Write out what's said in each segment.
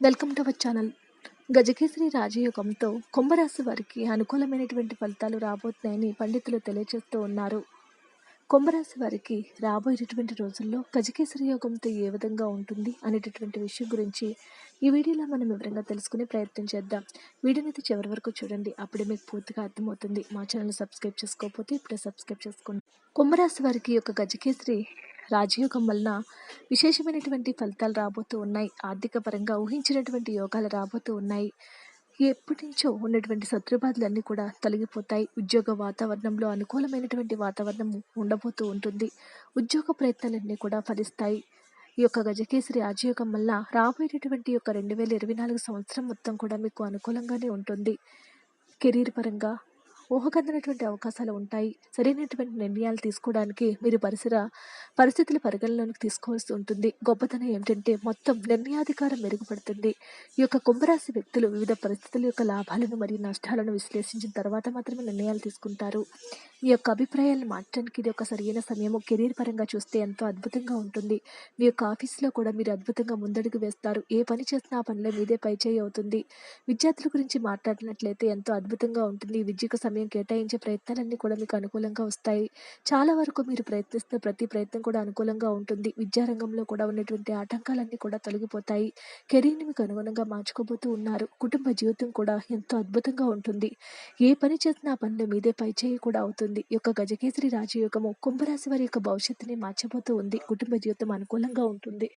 Welcome to our channel. గజకేసరి రాజయోగంతో కుంభరాశి వారికి అనుకూలమైనటువంటి ఫలితాలు రాబోతున్నాయని పండితులు తెలియజేస్తూ ఉన్నారు. కుంభరాశి వారికి రాబోయేటటువంటి రోజుల్లో గజకేసరి యోగంతో ఏ విధంగా ఉంటుంది అనేటటువంటి విషయం గురించి ఈ వీడియోలో మనం వివరంగా తెలుసుకునే ప్రయత్నం చేద్దాం. వీడియోని అయితే చివరి వరకు చూడండి. అప్పుడే మీకు పూర్తిగా అర్థమవుతుంది. మా ఛానల్ సబ్స్క్రైబ్ చేసుకోకపోతే ఇప్పుడే సబ్స్క్రైబ్ చేసుకోండి. కుంభరాశి వారికి యొక్క గజకేసరి రాజయోగం వలన విశేషమైనటువంటి ఫలితాలు రాబోతూ ఉన్నాయి. ఆర్థిక పరంగా ఊహించినటువంటి యోగాలు రాబోతూ ఉన్నాయి. ఎప్పటి నుంచో ఉన్నటువంటి శత్రుబాధలన్నీ కూడా తొలగిపోతాయి. ఉద్యోగ వాతావరణంలో అనుకూలమైనటువంటి వాతావరణం ఉండబోతూ ఉంటుంది. ఉద్యోగ ప్రయత్నాలన్నీ కూడా ఫలిస్తాయి. ఈ యొక్క గజకేసరి రాజయోగం వల్ల రాబోయేటటువంటి యొక్క రెండు వేల ఇరవై నాలుగు సంవత్సరం మొత్తం కూడా మీకు అనుకూలంగానే ఉంటుంది. కెరీర్ పరంగా ఊహకందనటువంటి అవకాశాలు ఉంటాయి. సరైనటువంటి నిర్ణయాలు తీసుకోవడానికి మీరు పరిసర పరిస్థితుల పరిగణలోకి తీసుకోవాల్సి ఉంటుంది. గొప్పతనం ఏమిటంటే మొత్తం నిర్ణయాధికారం మెరుగుపడుతుంది. ఈ యొక్క కుంభరాశి వ్యక్తులు వివిధ పరిస్థితుల యొక్క లాభాలను మరియు నష్టాలను విశ్లేషించిన తర్వాత మాత్రమే నిర్ణయాలు తీసుకుంటారు. మీ యొక్క అభిప్రాయాలను మార్చడానికి ఇది ఒక సరైన సమయము. కెరీర్ పరంగా చూస్తే ఎంతో అద్భుతంగా ఉంటుంది. మీ యొక్క ఆఫీస్లో కూడా మీరు అద్భుతంగా ముందడుగు వేస్తారు. ఏ పని చేసినా ఆ పనిలో మీదే పైచేయి అవుతుంది. విద్యార్థుల గురించి మాట్లాడినట్లయితే ఎంతో అద్భుతంగా ఉంటుంది. విద్యకు సమయం కేటాయించే ప్రయత్నాలన్నీ కూడా మీకు అనుకూలంగా వస్తాయి. చాలా వరకు మీరు ప్రయత్నిస్తే ప్రతి ప్రయత్నం కూడా అనుకూలంగా ఉంటుంది. విద్యారంగంలో కూడా ఉన్నటువంటి ఆటంకాలన్నీ కూడా తొలగిపోతాయి. కెరీర్ని మీకు అనుగుణంగా మార్చుకోబోతూ ఉన్నారు. కుటుంబ జీవితం కూడా ఎంతో అద్భుతంగా ఉంటుంది. ఏ పని చేసినా ఆ పనిలో మీదే పైచేయి కూడా అవుతుంది. ఈ యొక్క గజకేసరి రాజయోగము కుంభరాశి వారి యొక్క భవిష్యత్తుని మార్చబోతూ ఉంది. కుటుంబ జీవితం అనుకూలంగా ఉంటుంది.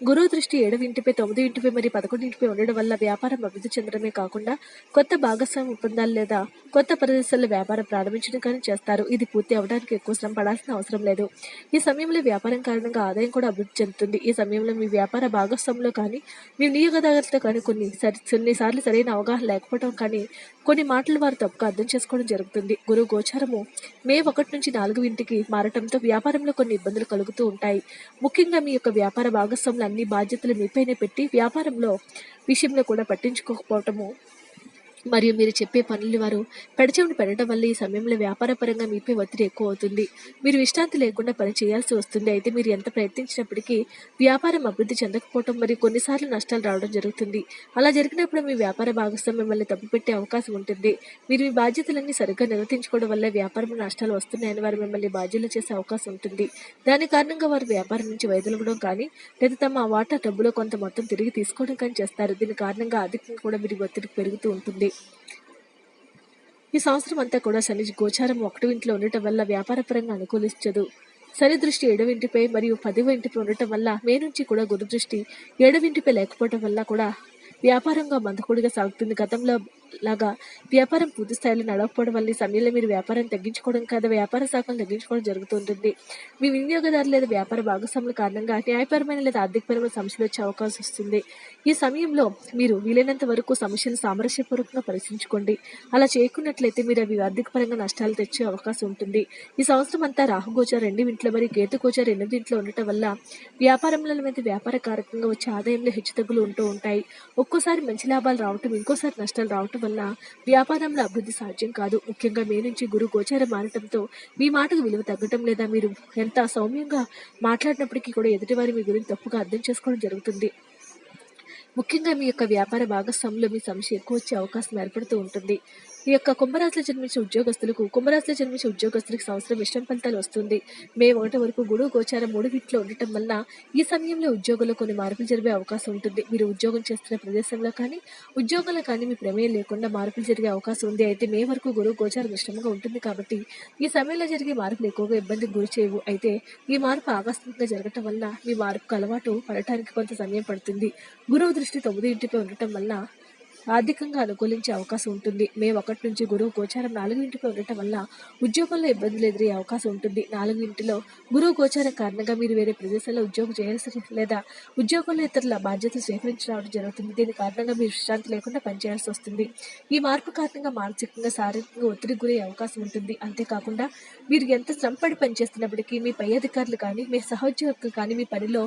గురువు దృష్టి ఏడవ ఇంటిపై తొమ్మిది ఇంటిపై మరియు పదకొండు ఇంటిపై ఉండడం వల్ల వ్యాపారం అభివృద్ధి చెందడమే కాకుండా కొత్త భాగస్వామి ఒప్పందాలు లేదా కొత్త ప్రదేశాల్లో వ్యాపారం ప్రారంభించడం కానీ చేస్తారు. ఇది పూర్తి అవడానికి ఎక్కువ శ్రమ పడాల్సిన అవసరం లేదు. ఈ సమయంలో వ్యాపారం కారణంగా ఆదాయం కూడా అభివృద్ధి చెందుతుంది. ఈ సమయంలో మీ వ్యాపార భాగస్వాములో కానీ మీ వినియోగదారులతో కానీ కొన్ని కొన్నిసార్లు సరైన అవగాహన లేకపోవడం కానీ కొన్ని మాటలు వారు తప్పుగా అర్థం చేసుకోవడం జరుగుతుంది. గురువు గోచారము మే ఒకటి నుంచి నాలుగు ఇంటికి మారటంతో వ్యాపారంలో కొన్ని ఇబ్బందులు కలుగుతూ ఉంటాయి. ముఖ్యంగా మీ యొక్క వ్యాపార భాగస్వాములు అన్ని బాధ్యతలు మీపైనే పెట్టి వ్యాపారంలో విషయంలో కూడా పట్టించుకోకపోవటము మరియు మీరు చెప్పే పనులు వారు పెడచెవిని పెట్టడం వల్ల ఈ సమయంలో వ్యాపారపరంగా మీపై ఒత్తిడి ఎక్కువ అవుతుంది మీరు విశ్రాంతి లేకుండా పని చేయాల్సి వస్తుంది. అయితే మీరు ఎంత ప్రయత్నించినప్పటికీ వ్యాపారం అభివృద్ధి చెందకపోవడం మరియు కొన్నిసార్లు నష్టాలు రావడం జరుగుతుంది. అలా జరిగినప్పుడు మీ వ్యాపార భాగస్వామి మిమ్మల్ని తప్పుపెట్టే అవకాశం ఉంటుంది. మీరు మీ బాధ్యతలన్నీ సరిగ్గా నిర్వర్తించుకోవడం వల్ల వ్యాపారంలో నష్టాలు వస్తున్నాయని వారు మిమ్మల్ని బాధ్యులు చేసే అవకాశం ఉంటుంది. దాని కారణంగా వారు వ్యాపారం నుంచి వైదొలగడం కానీ లేదా తమ వాటా డబ్బులో కొంత మొత్తం తిరిగి తీసుకోవడం కానీ చేస్తారు. దీని కారణంగా ఆర్థికంగా కూడా మీరు ఒత్తిడి పెరుగుతూ ఉంటుంది. ఈ సంవత్సరం అంతా కూడా శని గోచారం ఒకటి ఇంట్లో ఉండటం వల్ల వ్యాపారపరంగా అనుకూలించదు. శని దృష్టి ఏడవింటిపై మరియు పదివ ఇంటిపై ఉండటం వల్ల మే నుంచి కూడా గురు దృష్టి ఏడవింటిపై లేకపోవడం వల్ల కూడా వ్యాపారంగా మందకూడిగా సాగుతుంది. గతంలో లాగా వ్యాపారం పూర్తి స్థాయిలో నడవకపోవడం వల్ల సమయంలో మీరు వ్యాపారం తగ్గించుకోవడం కాదు వ్యాపార శాఖను తగ్గించుకోవడం జరుగుతుంటుంది. మీ వినియోగదారు లేదా వ్యాపార భాగస్వాముల కారణంగా న్యాయపరమైన లేదా ఆర్థికపరమైన సమస్యలు వచ్చే అవకాశం వస్తుంది. ఈ సమయంలో మీరు వీలైనంత వరకు సమస్యను సామరస్యపూర్వకంగా పరిశీలించుకోండి. అలా చేయకున్నట్లయితే మీరు అవి ఆర్థికపరంగా నష్టాలు తెచ్చే అవకాశం ఉంటుంది. ఈ సంవత్సరం అంతా రాహుగోచార రెండు ఇంట్లో మరియు కేతుగోచారు ఎనిమిది ఇంట్లో ఉండటం వల్ల వ్యాపారంలో మీద వ్యాపార కారకంగా వచ్చే ఆదాయంలో హెచ్చుతగ్గులు ఉంటూ ఉంటాయి. ఒక్కోసారి మంచి లాభాలు రావటం ఇంకోసారి నష్టాలు రావటం వల్ల వ్యాపారంలో అభివృద్ధి సాధ్యం కాదు. ముఖ్యంగా మీ నుంచి గురు గోచారం మారటంతో మీ మాటకు విలువ తగ్గటం లేదా మీరు ఎంత సౌమ్యంగా మాట్లాడినప్పటికీ కూడా ఎదుటివారి మీ గురించి తప్పుగా అర్థం చేసుకోవడం జరుగుతుంది. ముఖ్యంగా మీ యొక్క వ్యాపార భాగస్వాములో మీ సమస్య ఎక్కువ వచ్చే అవకాశం ఏర్పడుతూ ఉంటుంది. ఈ యొక్క కుంభరాశిలో జన్మించే ఉద్యోగస్తులకు కుంభరాశిలో జన్మించే ఉద్యోగస్తులకు సంవత్సరం ఇష్టం ఫలితాలు వస్తుంది. మే ఒకటి వరకు గుడు గోచారం మూడు వీటిలో ఉండటం వల్ల ఈ సమయంలో ఉద్యోగంలో కొన్ని మార్పులు జరిగే అవకాశం ఉంటుంది. మీరు ఉద్యోగం చేస్తున్న ప్రదేశంలో కానీ ఉద్యోగంలో కానీ మీ ప్రమేయం లేకుండా మార్పులు జరిగే అవకాశం ఉంది. అయితే మే వరకు గురువు గోచారం ఇష్టంగా ఉంటుంది కాబట్టి ఈ సమయంలో జరిగే మార్పులు ఎక్కువగా ఇబ్బందికి గురి చేయవు. అయితే ఈ మార్పు ఆకస్మికంగా జరగటం వల్ల మీ మార్పుకు అలవాటు పడటానికి కొంత సమయం పడుతుంది. గురువు దృష్టి తొమ్మిది ఇంటిపై ఉండటం వల్ల ఆర్థికంగా అనుకూలించే అవకాశం ఉంటుంది. మే ఒకటి నుంచి గురువు గోచారం నాలుగు ఇంటిపై ఉండటం వల్ల ఉద్యోగంలో ఇబ్బందులు ఎదురయ్యే అవకాశం ఉంటుంది. నాలుగు ఇంటిలో గురువు గోచారం కారణంగా మీరు వేరే ప్రదేశాల్లో ఉద్యోగం చేయాల్సి లేదా ఉద్యోగంలో ఇతరుల బాధ్యతలు స్వీకరించి రావడం జరుగుతుంది. దీని కారణంగా మీరు విశ్రాంతి లేకుండా పనిచేయాల్సి వస్తుంది. ఈ మార్పు కారణంగా మానసికంగా శారీరకంగా ఒత్తిడి గురయ్యే అవకాశం ఉంటుంది. అంతేకాకుండా మీరు ఎంత శ్రమపడి పనిచేస్తున్నప్పటికీ మీ పై అధికారులు కానీ మీ సహోద్యోగులు కానీ మీ పనిలో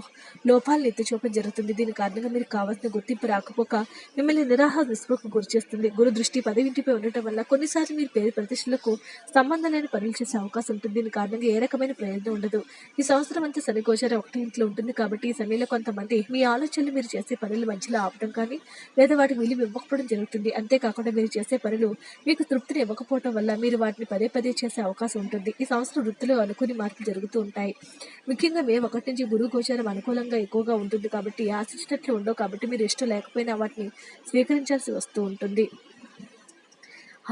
లోపాలను ఎత్తి చూపడం జరుగుతుంది. దీని కారణంగా మీరు కావాల్సిన గుర్తింపు రాకపోక మిమ్మల్ని నిరాహ విసుగుకు గురి చేస్తుంది. గురు దృష్టి పదవింటిపై ఉండటం వల్ల కొన్నిసార్లు మీరు పేరు ప్రతిష్టలకు సంబంధం లేని పనులు చేసే అవకాశం ఉంటుంది. దీని కారణంగా ఏ రకమైన ప్రయోజనం ఉండదు. ఈ సంవత్సరం అంతా శనిగోచారం ఒకటి ఇంట్లో ఉంటుంది కాబట్టి ఈ సమయంలో కొంతమంది మీ ఆలోచనలు మీరు చేసే పనులు మధ్యలో ఆపడం కానీ లేదా వాటికి విలువ ఇవ్వకపోవడం జరుగుతుంది. అంతేకాకుండా మీరు చేసే పనులు మీకు తృప్తిని ఇవ్వకపోవడం వల్ల మీరు వాటిని పదే పదే చేసే అవకాశం ఉంటుంది. ఈ సంవత్సరం వృత్తిలో అనుకుని మార్పులు జరుగుతూ ఉంటాయి. ముఖ్యంగా మే ఒకటి నుంచి గురువు గోచారం అనుకూలంగా ఎక్కువగా ఉంటుంది కాబట్టి ఆశించినట్లు ఉండవు కాబట్టి మీరు ఇష్టం లేకపోయినా వాటిని స్వీకరించాల్సి వస్తూ ఉంటుంది.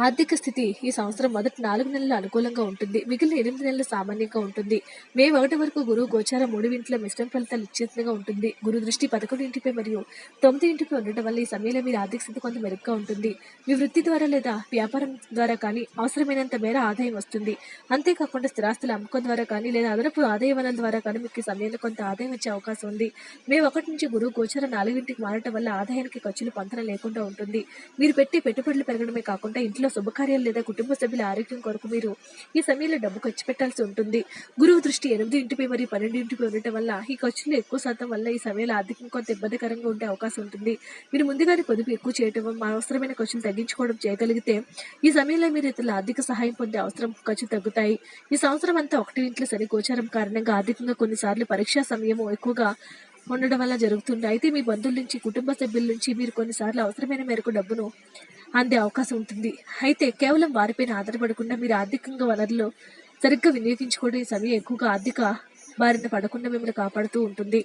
ఆర్థిక స్థితి ఈ సంవత్సరం మొదటి నాలుగు నెలలు అనుకూలంగా ఉంటుంది. మిగిలిన ఎనిమిది నెలలు సామాన్యంగా ఉంటుంది. మే ఒకటి వరకు గురువు గోచారం మూడు ఇంట్లో మిశ్రమ ఫలితాలు ఇచ్చేట్టుగా ఉంటుంది. గురు దృష్టి పదకొండు ఇంటిపై మరియు తొమ్మిది ఇంటిపై ఉండటం వల్ల ఈ సమయంలో మీరు ఆర్థిక స్థితి కొంత మెరుగ్గా ఉంటుంది. మీ వృత్తి ద్వారా లేదా వ్యాపారం ద్వారా కానీ అవసరమైనంత మేర ఆదాయం వస్తుంది. అంతేకాకుండా స్థిరాస్తుల అమ్మకం ద్వారా కానీ లేదా అదనపు ఆదాయ వనరుల ద్వారా కానీ మీకు సమయంలో కొంత ఆదాయం వచ్చే అవకాశం ఉంది. మే ఒకటి నుంచి గురువు గోచారం నాలుగింటికి మారటం వల్ల ఆదాయానికి ఖర్చులు పొందడం లేకుండా ఉంటుంది. మీరు పెట్టే పెట్టుబడులు పెరగడమే కాకుండా ఇంట్లో శుభకార్యాలు లేదా కుటుంబ సభ్యుల ఆరోగ్యం కొరకు మీరు ఈ సమయంలో డబ్బు ఖర్చు పెట్టాల్సి ఉంటుంది. గురువు దృష్టి ఎనిమిది ఇంటిపై మరియు పన్నెండు ఇంటిపై ఉండటం వల్ల ఈ ఖర్చులు ఎక్కువ శాతం వల్ల ఈ సమయంలో ఆర్థికంగా కొంత ఇబ్బందికరంగా ఉండే అవకాశం ఉంటుంది. మీరు ముందుగానే పొదుపు ఎక్కువ చేయటం అవసరమైన ఖర్చులు తగ్గించుకోవడం చేయగలిగితే ఈ సమయంలో మీరు ఇతరుల ఆర్థిక సహాయం పొందే అవసరం ఖర్చు తగ్గుతాయి. ఈ సంవత్సరం అంతా ఒకటి ఇంట్లో సరి గోచారం కారణంగా ఆర్థికంగా కొన్నిసార్లు పరీక్షా సమయము ఎక్కువగా ఉండడం వల్ల జరుగుతుంది అయితే మీ బంధువుల నుంచి కుటుంబ సభ్యుల నుంచి మీరు కొన్నిసార్లు అవసరమైన మేరకు డబ్బును అందే అవకాశం ఉంటుంది. అయితే కేవలం వారిపైన ఆధారపడకుండా మీరు ఆర్థికంగా వనరులు సరిగ్గా వినియోగించుకోవడం ఈ సమయం ఎక్కువగా ఆర్థిక బారిన పడకుండా మిమ్మల్ని కాపాడుతూ ఉంటుంది.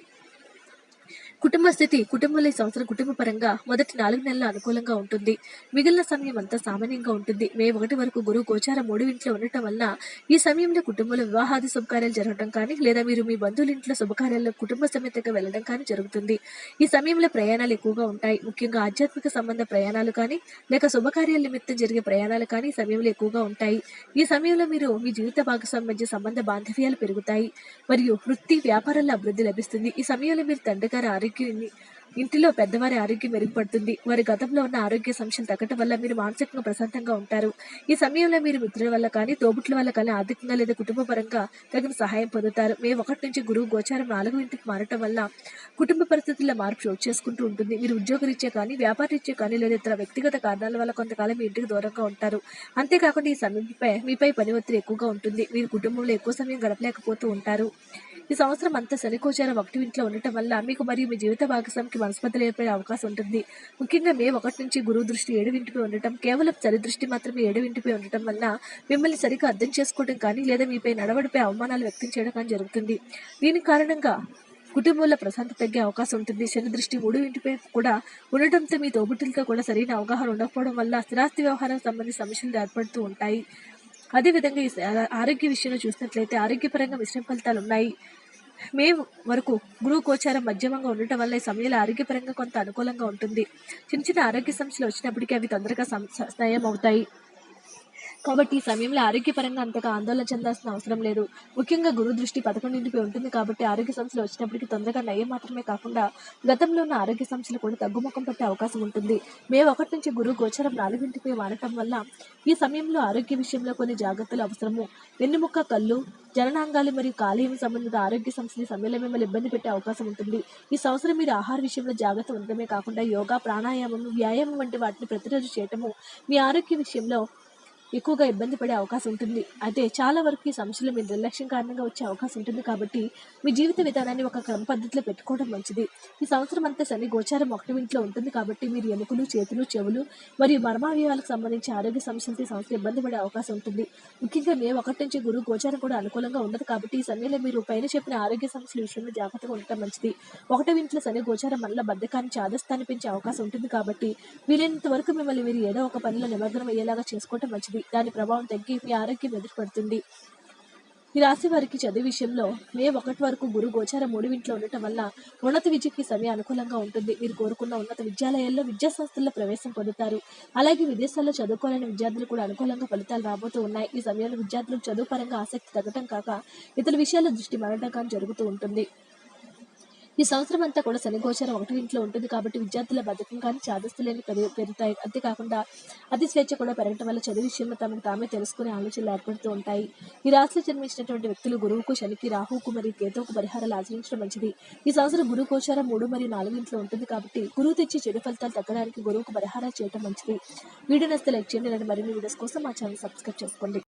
కుటుంబ స్థితి కుటుంబంలో ఈ సంవత్సరం కుటుంబ పరంగా మొదటి నాలుగు నెలలు అనుకూలంగా ఉంటుంది. మిగిలిన సమయం అంతా సామాన్యంగా ఉంటుంది. మే ఒకటి వరకు గురువు గోచారం మూడు ఇంట్లో ఉండటం వల్ల ఈ సమయంలో కుటుంబంలో వివాహాది శుభకార్యాలు జరగడం కానీ లేదా మీరు మీ బంధువుల ఇంట్లో శుభకార్యాల్లో కుటుంబ సమేతంగా వెళ్ళడం కానీ జరుగుతుంది. ఈ సమయంలో ప్రయాణాలు ఎక్కువగా ఉంటాయి. ముఖ్యంగా ఆధ్యాత్మిక సంబంధ ప్రయాణాలు కానీ లేక శుభకార్యాల నిమిత్తం జరిగే ప్రయాణాలు కానీ ఈ సమయంలో ఎక్కువగా ఉంటాయి. ఈ సమయంలో మీరు మీ జీవిత భాగస్వామి మధ్య సంబంధ బాంధవ్యాలు పెరుగుతాయి. మరియు వృత్తి వ్యాపారాల అభివృద్ధి లభిస్తుంది. ఈ సమయంలో మీరు తండ్రి గారి ఆరోగ్యాన్ని ఇంటిలో పెద్దవారి ఆరోగ్యం మెరుగుపడుతుంది. వారి గతంలో ఉన్న ఆరోగ్య సమస్యలు తగ్గటం వల్ల మీరు మానసికంగా ప్రశాంతంగా ఉంటారు. ఈ సమయంలో మీరు మిత్రుల వల్ల కానీ తోబుట్ల వల్ల కానీ ఆర్థికంగా లేదా కుటుంబ పరంగా తగిన సహాయం పొందుతారు. మే ఒకటి నుంచి గురువు గోచారం నాలుగు ఇంటికి మారటం వల్ల కుటుంబ పరిస్థితుల్లో మార్పు చోటు చేసుకుంటూ ఉంటుంది. మీరు ఉద్యోగరీత్యా కానీ వ్యాపారరీత్యా కానీ లేదా ఇతర వ్యక్తిగత కారణాల వల్ల కొంతకాలం మీ ఇంటికి దూరంగా ఉంటారు. అంతేకాకుండా ఈ సమయంపై మీపై పని ఒత్తిడి ఎక్కువగా ఉంటుంది. మీరు కుటుంబంలో ఎక్కువ సమయం గడపలేకపోతూ ఉంటారు. ఈ సంవత్సరం అంతా శనికోచారం ఒకటి ఇంట్లో ఉండటం వల్ల మీకు మరియు మీ జీవిత భాగస్వామికి మనస్పర్ధలు ఏర్పడే అవకాశం ఉంటుంది. ముఖ్యంగా మే ఒకటి నుంచి గురువు దృష్టి ఏడు ఉండటం కేవలం చలి దృష్టి మాత్రమే ఏడు ఉండటం వల్ల మిమ్మల్ని సరిగ్గా అర్థం చేసుకోవడం కానీ లేదా మీపై నడవడిపై అవమానాలు వ్యక్తం చేయడం కానీ జరుగుతుంది. దీని కారణంగా కుటుంబంలో ప్రశాంతత తగ్గే అవకాశం ఉంటుంది. శని దృష్టి మూడు ఇంటిపై కూడా ఉండటంతో మీ తోబుట్టులతో కూడా సరైన అవగాహన ఉండకపోవడం వల్ల స్థిరాస్తి వ్యవహారం సంబంధించిన సమస్యలు ఏర్పడుతూ ఉంటాయి. అదేవిధంగా ఈ ఆరోగ్య విషయంలో చూసినట్లయితే ఆరోగ్యపరంగా మిశ్రమ ఫలితాలు ఉన్నాయి. మే వరకు గురువు మధ్యమంగా ఉండటం వల్ల ఈ సమయంలో ఆరోగ్యపరంగా కొంత అనుకూలంగా ఉంటుంది. చిన్న చిన్న ఆరోగ్య సమస్యలు వచ్చినప్పటికీ అవి తొందరగా సం- నయం అవుతాయి కాబట్టి ఈ సమయంలో ఆరోగ్యపరంగా అంతగా ఆందోళన చెందాల్సిన అవసరం లేదు. ముఖ్యంగా గురు దృష్టి పదకొండింటిపై ఉంటుంది కాబట్టి ఆరోగ్య సమస్యలు వచ్చినప్పటికీ తొందరగా నయం మాత్రమే కాకుండా గతంలో ఉన్న ఆరోగ్య సమస్యలు కూడా తగ్గుముఖం పట్టే అవకాశం ఉంటుంది. మే ఒకటి నుంచి గురువు గోచరం నాలుగింటిపై మారటం వల్ల ఈ సమయంలో ఆరోగ్య విషయంలో కొన్ని జాగ్రత్తలు అవసరము. వెన్నుముక్క కళ్ళు జననాంగాలు మరియు కాలేయం సంబంధిత ఆరోగ్య సమస్యలు సమయంలో మిమ్మల్ని ఇబ్బంది పెట్టే అవకాశం ఉంటుంది. ఈ సంవత్సరం మీరు ఆహార విషయంలో జాగ్రత్త ఉండడమే కాకుండా యోగా ప్రాణాయామం వ్యాయామం వంటి వాటిని ప్రతిరోజు చేయటము మీ ఆరోగ్య విషయంలో ఎక్కువగా ఇబ్బంది పడే అవకాశం ఉంటుంది. అయితే చాలా వరకు ఈ సమస్యలు మీ నిర్లక్ష్యం కారణంగా వచ్చే అవకాశం ఉంటుంది కాబట్టి మీ జీవిత విధానాన్ని ఒక క్రమ పద్ధతిలో పెట్టుకోవడం మంచిది. ఈ సంవత్సరం అంతా శని గోచారం ఒకటి ఇంట్లో ఉంటుంది కాబట్టి మీరు ఎముకలు చేతులు చెవులు మరియు మర్మావయవాలకు సంబంధించి ఆరోగ్య సమస్యలతో ఈ ఇబ్బంది పడే అవకాశం ఉంటుంది. ముఖ్యంగా మే ఒకటి నుంచి గురువు గోచారం కూడా అనుకూలంగా ఉండదు కాబట్టి ఈ సమయంలో మీరు పైన చెప్పిన ఆరోగ్య సమస్యల విషయంలో జాగ్రత్తగా ఉండటం మంచిది. ఒకటి ఇంట్లో శని గోచారం వల్ల బద్ధకాన్ని చాదస్తాన్ని పెంచే అవకాశం ఉంటుంది కాబట్టి వీలైనంత వరకు మిమ్మల్ని మీరు ఏదో ఒక పనిలో నిమగ్నం అయ్యేలాగా చేసుకోవటం మంచిది. దాని ప్రభావం తగ్గి మీ ఆరోగ్యం ఎదురుపడుతుంది ఈ రాశి వారికి చదువు విషయంలో మే ఒకటి వరకు గురు గోచారం మూడింట్లో ఉండటం వల్ల ఉన్నత విద్యకి సమయం అనుకూలంగా ఉంటుంది. మీరు కోరుకున్న ఉన్నత విద్యాలయాల్లో విద్యా సంస్థల్లో ప్రవేశం పొందుతారు. అలాగే విదేశాల్లో చదువుకోవాలని విద్యార్థులు కూడా అనుకూలంగా ఫలితాలు రాబోతూ ఉన్నాయి. ఈ సమయంలో విద్యార్థులకు చదువు పరంగా ఆసక్తి తగ్గటం కాక ఇతర విషయాల దృష్టి మారడం కానీ జరుగుతూ ఉంటుంది. ఈ సంవత్సరం అంతా కూడా శని గోచరం ఒకటి ఇంట్లో ఉంటుంది కాబట్టి విద్యార్థుల బద్ధకం కానీ చాదస్తులేని పెరుగు పెరుగుతాయి. అంతేకాకుండా అతి స్వేచ్ఛ కూడా పెరగటం వల్ల చదువు విషయంలో తమకు తామే తెలుసుకునే ఆలోచనలు ఏర్పడుతూ ఉంటాయి. ఈ రాశిలో జన్మించినటువంటి వ్యక్తులు గురువుకు శనికి రాహుకు మరియు కేతువుకు పరిహారాలు ఆచరించడం మంచిది. ఈ సంవత్సరం గురువు గోచారం మూడు మరియు నాలుగు ఇంట్లో ఉంటుంది కాబట్టి గురువు తెచ్చి చెడు ఫలితాలు తగ్గడానికి గురువుకు పరిహారాలు చేయడం మంచిది. వీడియో నస్తే లైక్ చేయండి. ఇలాంటి మరిన్ని వీడియోస్ కోసం మా ఛానల్ సబ్స్క్రైబ్ చేసుకోండి.